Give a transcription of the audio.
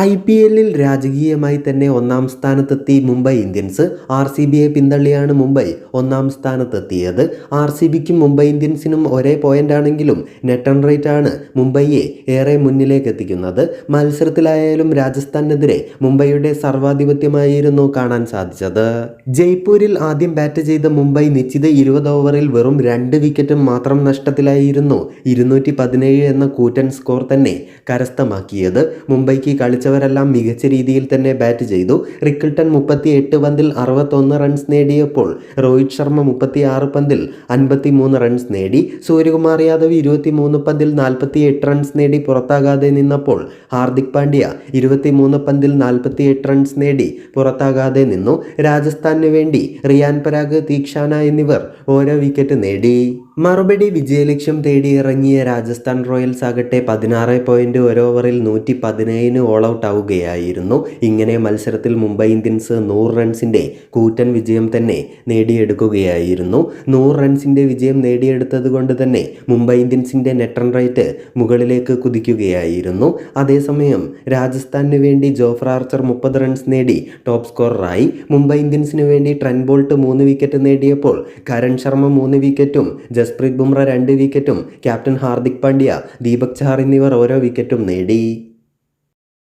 I P എല്ലിൽ രാജകീയമായി തന്നെ ഒന്നാം സ്ഥാനത്തെത്തി മുംബൈ ഇന്ത്യൻസ്. ആർ സി ബിയെ പിന്തള്ളിയാണ് മുംബൈ ഒന്നാം സ്ഥാനത്തെത്തിയത്. ആർ സി ബിക്കും മുംബൈ ഇന്ത്യൻസിനും ഒരേ പോയിന്റ് ആണെങ്കിലും നെറ്റ് റൺ റേറ്റ് ആണ് മുംബൈയെ ഏറെ മുന്നിലേക്ക് എത്തിക്കുന്നത് മത്സരത്തിലായാലും രാജസ്ഥാനെതിരെ മുംബൈയുടെ സർവാധിപത്യമായിരുന്നു കാണാൻ സാധിച്ചത്. ജയ്പൂരിൽ ആദ്യം ബാറ്റ് ചെയ്ത മുംബൈ നിശ്ചിത ഇരുപത് ഓവറിൽ വെറും രണ്ട് വിക്കറ്റും മാത്രം നഷ്ടത്തിലായിരുന്നു ഇരുന്നൂറ്റി എന്ന കൂറ്റൻ സ്കോർ തന്നെ കരസ്ഥമാക്കിയത്. മുംബൈക്ക് കളിച്ചവരെല്ലാം മികച്ച രീതിയിൽ തന്നെ ബാറ്റ് ചെയ്തു. റിക്കിൾട്ടൺ മുപ്പത്തി എട്ട് പന്തിൽ അറുപത്തൊന്ന് റൺസ് നേടിയപ്പോൾ രോഹിത് ശർമ്മ മുപ്പത്തി ആറ് പന്തിൽ അൻപത്തി മൂന്ന് റൺസ് നേടി. സൂര്യകുമാർ യാദവ് ഇരുപത്തി മൂന്ന് പന്തിൽ നാൽപ്പത്തി എട്ട് റൺസ് നേടി. പുറത്താകാതെ നിന്നപ്പോൾ ഹാർദിക് പാണ്ഡ്യ ഇരുപത്തി മൂന്ന് പന്തിൽ നാൽപ്പത്തി എട്ട് റൺസ് നേടി. പുറത്താകാതെ നിന്നു. രാജസ്ഥാനു വേണ്ടി റിയാൻ പരാഗ് തീക്ഷാന എന്നിവർ ഓരോ വിക്കറ്റ് നേടി. മറുപടി വിജയലക്ഷ്യം തേടി ഇറങ്ങിയ രാജസ്ഥാൻ റോയൽസ് ആകട്ടെ പതിനാറ് പോയിന്റ് ഒരു ഓവറിൽ നൂറ്റി പതിനേഴിന് ഓൾ ആവുകയായിരുന്നു ഇങ്ങനെ മത്സരത്തിൽ മുംബൈ ഇന്ത്യൻസ് നൂറ് റൺസിന്റെ കൂറ്റൻ വിജയം തന്നെ നേടിയെടുക്കുകയായിരുന്നു. നൂറ് റൺസിന്റെ വിജയം നേടിയെടുത്തത് കൊണ്ട് തന്നെ മുംബൈ ഇന്ത്യൻസിന്റെ നെറ്റ് റൺ റേറ്റ് മുകളിലേക്ക് കുതിക്കുകയായിരുന്നു. അതേസമയം രാജസ്ഥാനു വേണ്ടി ജോഫ്ര ആർച്ചർ മുപ്പത് റൺസ് നേടി ടോപ്പ് സ്കോററായി. മുംബൈ ഇന്ത്യൻസിന് വേണ്ടി ട്രെൻ ബോൾട്ട് മൂന്ന് വിക്കറ്റ് നേടിയപ്പോൾ കരൺ ശർമ്മ മൂന്ന് വിക്കറ്റും ജസ്പ്രീത് ബുംറ രണ്ട് വിക്കറ്റും ക്യാപ്റ്റൻ ഹാർദിക് പാണ്ഡ്യ ദീപക് ചഹാർ എന്നിവർ ഓരോ വിക്കറ്റും നേടി.